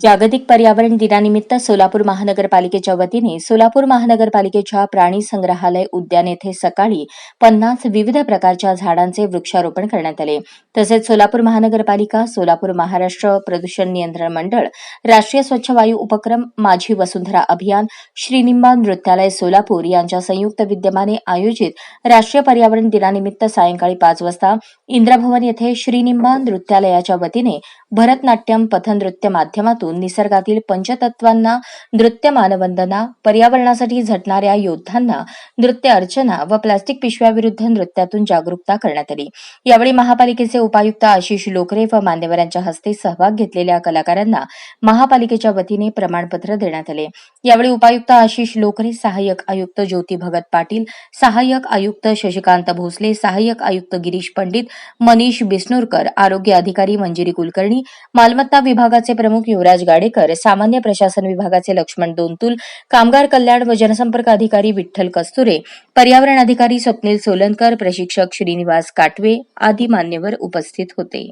जागतिक पर्यावरण दिनानिमित्त सोलापूर महानगरपालिकेच्या वतीने सोलापूर महानगरपालिकेच्या प्राणी संग्रहालय उद्यान येथे सकाळी पन्नास विविध प्रकारच्या झाडांचे वृक्षारोपण करण्यात आले. तसेच सोलापूर महानगरपालिका सोलापूर महाराष्ट्र प्रदूषण नियंत्रण मंडळ राष्ट्रीय स्वच्छ वायू उपक्रम माझी वसुंधरा अभियान श्रीनिंबा नृत्यालय सोलापूर यांच्या संयुक्त विद्यमाने आयोजित राष्ट्रीय पर्यावरण दिनानिमित्त सायंकाळी पाच वाजता इंद्रभवन येथे श्रीनिंबा नृत्यालयाच्या वतीने भरतनाट्यम पथनृत्य माध्यमातून करून निसर्गातील पंचतत्वांना नृत्य मानवंदना पर्यावरणासाठी झटणाऱ्या योद्ध्यांना नृत्य अर्चना व प्लास्टिक पिशव्याविरुद्ध नृत्यातून जागरूकता करण्यात आली. यावेळी महापालिकेचे उपायुक्त आशिष लोकरे व मान्यवरांच्या हस्ते सहभाग घेतलेल्या कलाकारांना महापालिकेच्या वतीने प्रमाणपत्र देण्यात आले. यावेळी उपायुक्त आशिष लोकरे सहाय्यक आयुक्त ज्योती भगत पाटील सहाय्यक आयुक्त शशिकांत भोसले सहाय्यक आयुक्त गिरीश पंडित मनीष बिस्नुरकर आरोग्य अधिकारी मंजिरी कुलकर्णी मालमत्ता विभागाचे प्रमुख युवराज गाडेकर सामान्य प्रशासन विभागाचे लक्ष्मण दोनतुल कामगार कल्याण व जनसंपर्क अधिकारी विठ्ठल कस्तुरे पर्यावरण अधिकारी स्वप्नील सोलनकर प्रशिक्षक श्रीनिवास काटवे आदी मान्यवर उपस्थित होते.